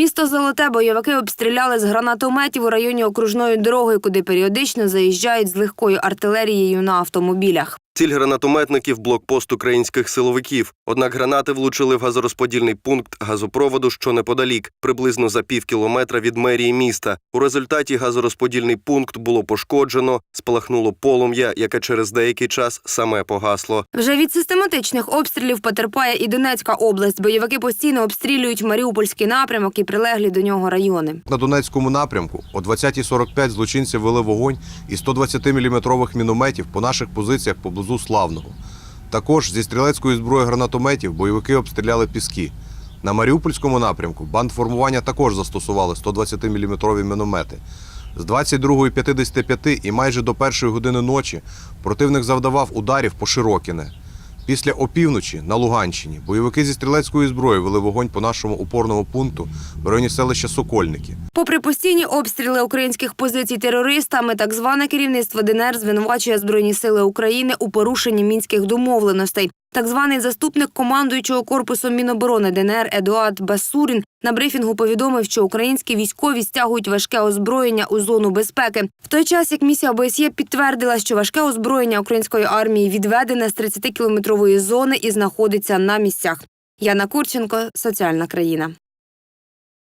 Місто Золоте бойовики обстріляли з гранатометів у районі окружної дороги, куди періодично заїжджають з легкою артилерією на автомобілях. Ціль гранатометників блокпост українських силовиків. Однак гранати влучили в газорозподільний пункт газопроводу, що неподалік, приблизно за пів кілометра від мерії міста. У результаті газорозподільний пункт було пошкоджено, спалахнуло полум'я, яке через деякий час саме погасло. Вже від систематичних обстрілів потерпає і Донецька область. Бойовики постійно обстрілюють Маріупольський напрямок і прилеглі до нього райони. На Донецькому напрямку о 20.45 злочинці вели вогонь із 120-мм мінометів по наших позиціях поблизу Славного. Також зі стрілецької зброї гранатометів бойовики обстріляли піски. На Маріупольському напрямку бандформування також застосували 120-мм міномети. З 22.55 і майже до першої години ночі противник завдавав ударів по Широкіне. Після опівночі на Луганщині бойовики зі стрілецької зброї вели вогонь по нашому опорному пункту в районі селища Сокольники. Попри постійні обстріли українських позицій терористами, так зване керівництво ДНР звинувачує Збройні сили України у порушенні мінських домовленостей. Так званий заступник командуючого корпусом Міноборони ДНР Едуард Басурін на брифінгу повідомив, що українські військові стягують важке озброєння у зону безпеки. В той час як місія ОБСЄ підтвердила, що важке озброєння української армії відведене з 30-кілометрової зони і знаходиться на місцях. Яна Курченко, соціальна країна.